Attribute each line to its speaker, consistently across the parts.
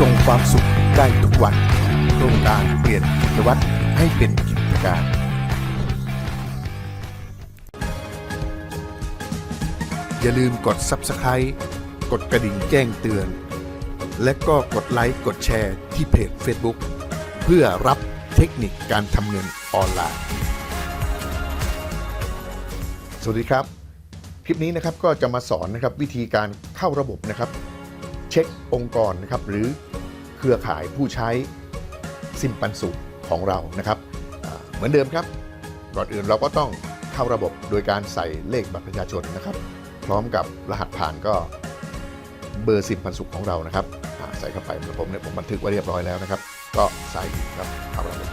Speaker 1: ส่งความสุขได้ทุกวันโครงการเปลี่ยนกิจวัตรให้เป็นกิจการอย่าลืมกด Subscribe กดกระดิ่งแจ้งเตือน และก็กดไลค์กดแชร์ที่เพจ Facebook เพื่อรับเทคนิคการทำเงินออนไลน์ สวัสดีครับ คลิปนี้นะครับก็จะมาสอนนะครับวิธีการเข้าระบบนะครับ ช็คองค์กรนะครับหรือเครือข่ายผู้ใช้ซิมปันสุขของเรานะครับเหมือนเดิมครับก่อนอื่นเราก็ต้องเข้าระบบโดยการใส่เลขบัตรประชาชนนะครับ พร้อมกับรหัสผ่านก็เบอร์ซิมปันสุขของเรานะครับใส่เข้าไปเหมือนผมเนี่ยผมบันทึกไว้เรียบร้อยแล้วนะครับ ก็ใส่ครับเข้าระบบ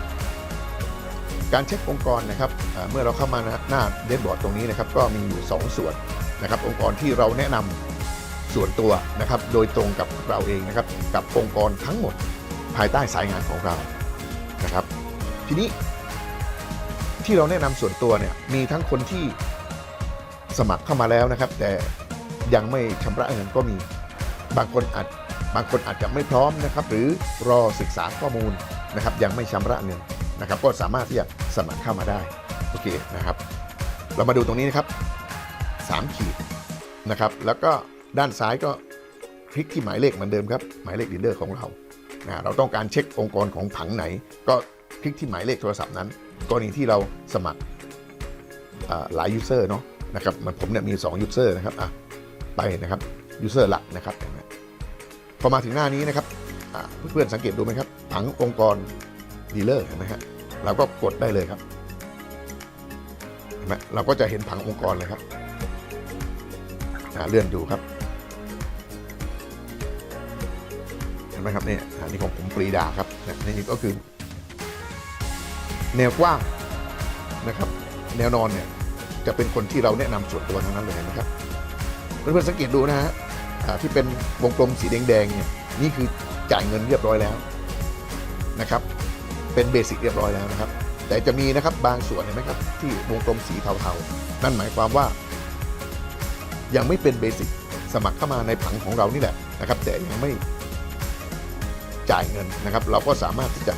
Speaker 1: การเช็คองค์กรนะครับเมื่อเราเข้ามาหน้าเดชบอร์ดตรงนี้นะครับ ก็มีอยู่ 2 ส่วนนะครับ องค์กรที่เราแนะนำ ส่วนตัวนะครับโดยตรงกับเราเองนะครับกับองค์กรทั้งหมดภายใต้สายงานของเรานะครับ ทีนี้ที่เราแนะนำส่วนตัวเนี่ยมีทั้งคนที่สมัครเข้ามาแล้วนะครับ แต่ยังไม่ชำระเงินก็มีบางคนอาจบางคนอาจจะไม่พร้อมนะครับ หรือรอศึกษาข้อมูลนะครับ ยังไม่ชำระเงินนะครับ ก็สามารถที่จะสมัครเข้ามาได้โอเคนะครับ เรามาดูตรงนี้นะครับ 3 ขีดนะครับ แล้วก็ ด้านซ้ายก็คลิกที่หมายเลขเหมือนเดิมครับ หมายเลขดีลเลอร์ของเรานะเราต้องการเช็คองค์กรของผังไหน ก็คลิกที่หมายเลขโทรศัพท์นั้น กรณีที่เราสมัครหลายยูเซอร์เนาะนะครับมันผมเนี่ยมี2ยูเซอร์นะครับอะไปนะครับยูเซอร์หลักนะครับพอมาถึงหน้านี้นะครับเพื่อนๆสังเกตดูไหมครับ ผังองค์กรดีลเลอร์เห็นไหมฮะเราก็กดได้เลยครับเห็นไหมเราก็จะเห็นผังองค์กรเลยครับเลื่อนดูครับ นไหมครับเนี่ยอันนี้ของผมปรีดาครับเนี่ยนี่ก็คือ แนวกว้างนะครับ แนวนอนเนี่ยจะเป็นคนที่เราแนะนำส่วนตัวทั้งนั้นเลยนะครับเพื่อนๆสังเกตดูนะฮะที่เป็นวงกลมสีแดงๆเนี่ยนี่คือจ่ายเงินเรียบร้อยแล้วนะครับ เป็นเบสิกเรียบร้อยแล้วนะครับ แต่จะมีนะครับบางส่วนเห็นไหมครับ ที่วงกลมสีเทาๆ นั่นหมายความว่า ยังไม่เป็นเบสิกสมัครเข้ามาในผังของเรานี่แหละนะครับ แต่ยังไม่ จ่ายเงินนะครับ เราก็สามารถที่จะ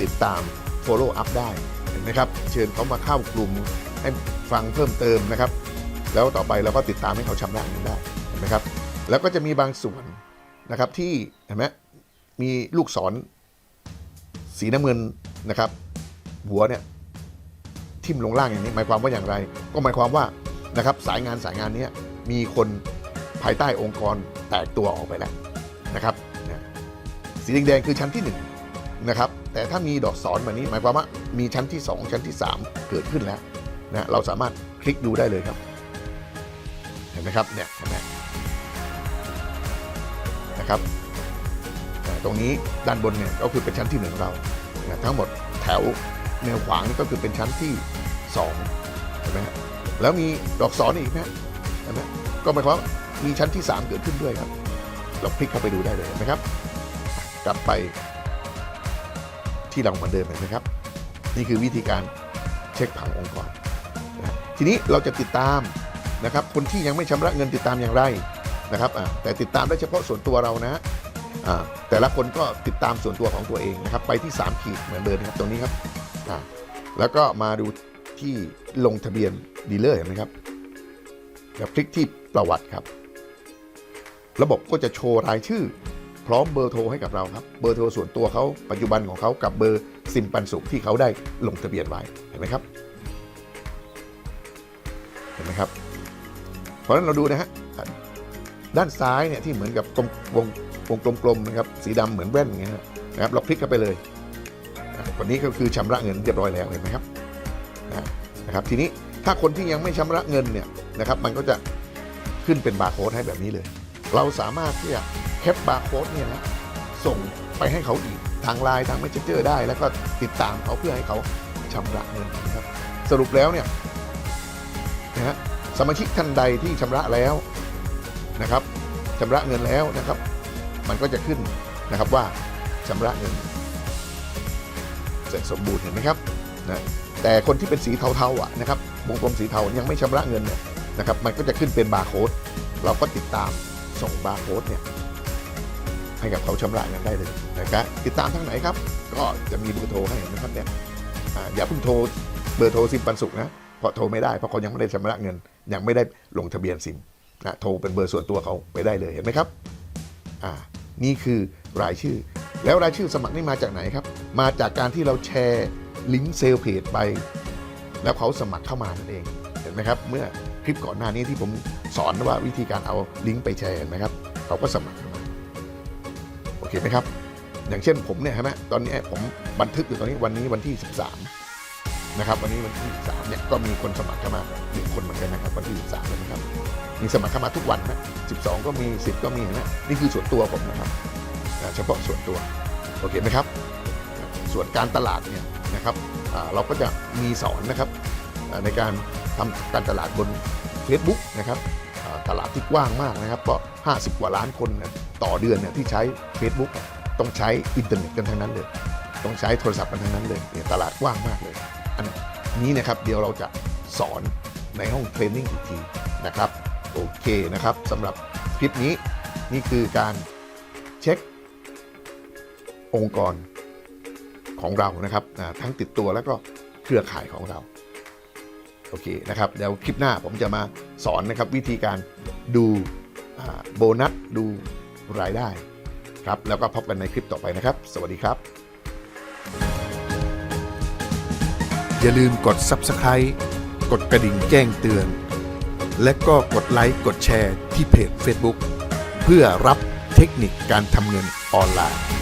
Speaker 1: ติดตาม follow up ได้นไหมครับ เชิญเขามาเข้ากลุ่มให้ฟังเพิ่มเติมนะครับ แล้วต่อไปเราก็ติดตามให้เขาชำระเงินได้เห็นไหมครับ แล้วก็จะมีบางส่วนนะครับที่เห็นไหมมีลูกศรสีน้ำเงินนะครับ หัวเนี่ยทิ่มลงล่างอย่างนี้ หมายความว่าอย่างไร ก็หมายความว่านะครับสายงานสายงานนี้มีคนภายใต้องค์กรแตกตัวออกไปแล้วนะครับ สีแดงๆคือชั้นที่1นะครับแต่ถ้ามีดอกศรแบบนี้หมายความว่ามีชั้นที่ 2 ชั้นที่ 3 เกิดขึ้นแล้วนะเราสามารถคลิกดูได้เลยครับ เห็นไหมครับเนี่ยเห็นไหมนะครับอ่ตรงนี้ด้านบนเนี่ยก็คือเป็นชั้นที่หนึ่งของเรานะทั้งหมดแถวแนวขวางนี่ก็คือเป็นชั้นที่สองเห็นไหมแล้วมีดอกศรอีกนะเห็นไหมก็หมายความว่ามีชั้นที่ 3 เกิดขึ้นด้วยครับ เราคลิกเข้าไปดูได้เลยนไหมครับ กลับไปที่เราเหมือนเดิมเห็นไหมครับ นี่คือวิธีการเช็คผังองค์กรนะทีนี้เราจะติดตามนะครับ คนที่ยังไม่ชำระเงินติดตามอย่างไรนะครับแต่ติดตามได้เฉพาะส่วนตัวเรานะแต่ละคนก็ติดตามส่วนตัวของตัวเองนะครับ ไปที่ 3 ขีดเหมือนเดิมครับตรงนี้ครับแล้วก็มาดูที่ลงทะเบียนดีลเลอร์เห็นไหมครับแล้วคลิกที่ประวัติครับ ระบบก็จะโชว์รายชื่อ ร้อมเบอร์โทรให้กับเราครับ เบอร์โทรส่วนตัวเขาปัจจุบันของเขากับเบอร์ซิมปันสุขที่เขาได้ลงทะเบียนไว้เห็นไหมครับ เห็นไหมครับ เพราะฉะนั้นเราดูนะฮะด้านซ้ายเนี่ยที่เหมือนกับกลมวงวงกลมๆนะครับสีดำเหมือนแว่นอย่างเงี้ยนะครับเราคลิกเข้าไปเลยอันนี้ก็คือชำระเงินเรียบร้อยแล้วเห็นไหมครับนะครับทีนี้ถ้าคนที่ยังไม่ชำระเงินเนี่ยนะครับมันก็จะขึ้นเป็นบาร์โค้ดให้แบบนี้เลย เราสามารถที่จะ แคปบาร์โค้ดเนี่ยนะส่งไปให้เขาอีกทางไลน์ทาง Messenger ได้ แล้วก็ติดตามเขาเพื่อให้เขาชำระเงินนะครับ สรุปแล้วเนี่ยนะฮะสมาชิกท่านใดที่ชำระแล้วนะครับชำระเงินแล้วนะครับ มันก็จะขึ้นนะครับว่าชำระเงินเสร็จสมบูรณ์เห็นไหมครับนะแต่คนที่เป็นสีเทาๆอะนะครับวงกลมสีเทายังไม่ชำระเงินเนี่ยนะครับ มันก็จะขึ้นเป็นบาร์โค้ดเราก็ติดตามส่งบาร์โค้ดเนี่ย ให้กับเขาชำระเงินได้เลยนะครับติดตามทางไหนครับ ก็จะมีเบอร์โทรให้นะครับเนี่ยอย่าเพิ่งโทรเบอร์โทรซิมปันสุกนะเพราะโทรไม่ได้เพราะเขายังไม่ได้ชำระเงิน ยังไม่ได้ลงทะเบียนซิมนะโทรเป็นเบอร์ส่วนตัวเขาไปได้เลยเห็นไหมครับอ่านี่คือรายชื่อ แล้วรายชื่อสมัครนี่มาจากไหนครับ มาจากการที่เราแชร์ลิงก์เซลเพจไป แล้วเขาสมัครเข้ามานั่นเองเห็นไหมครับ เมื่อคลิปก่อนหน้านี้ที่ผมสอนว่าวิธีการเอาลิงก์ไปแชร์เห็นไหมครับเขาก็สมัคร เข้ามาโอเคไหมครับ อย่างเช่นผมเนี่ยใช่ไหมตอนนี้ผมบันทึกอยู่ตอนนี้วันนี้วันที่ 13 นะครับ วันนี้วันที่ 13 เนี่ยก็มีคนสมัครเข้ามาหนึ่งคนเหมือนกันนะครับวันที่ 13เลยนะครับ มีสมัครเข้ามาทุกวันนะ12 ก็มี 10 ก็มีนะนี่คือส่วนตัวผมนะครับเฉพาะส่วนตัวโอเคไหมครับ ส่วนการตลาดเนี่ยนะครับเราก็จะมีสอนนะครับในการทำการตลาดบน Facebook นะครับ ตลาดที่กว้างมากนะครับ ก็ 50 กว่าล้านคนต่อเดือนเนี่ยที่ใช้ Facebook ต้องใช้อินเทอร์เน็ตกันทั้งนั้นเลย ต้องใช้โทรศัพท์กันทั้งนั้นเลยเนี่ยตลาดกว้างมากเลย อันนี้นะครับเดี๋ยวเราจะสอนในห้องเทรนนิ่งอีกทีนะครับ โอเคนะครับสำหรับคลิปนี้นี่คือการเช็คองค์กรของเรานะครับทั้งติดตัวแล้วก็เครือข่ายของเรา โอเคนะครับเดี๋ยวคลิปหน้าผมจะมาสอนนะครับวิธีการดูโบนัสดูรายได้ครับแล้วก็พบกันในคลิปต่อไปนะครับ สวัสดีครับ อย่าลืมกด Subscribe กดกระดิ่งแจ้งเตือน และก็กดไลค์กดแชร์ที่เพจ Facebook เพื่อรับเทคนิคการทำเงินออนไลน์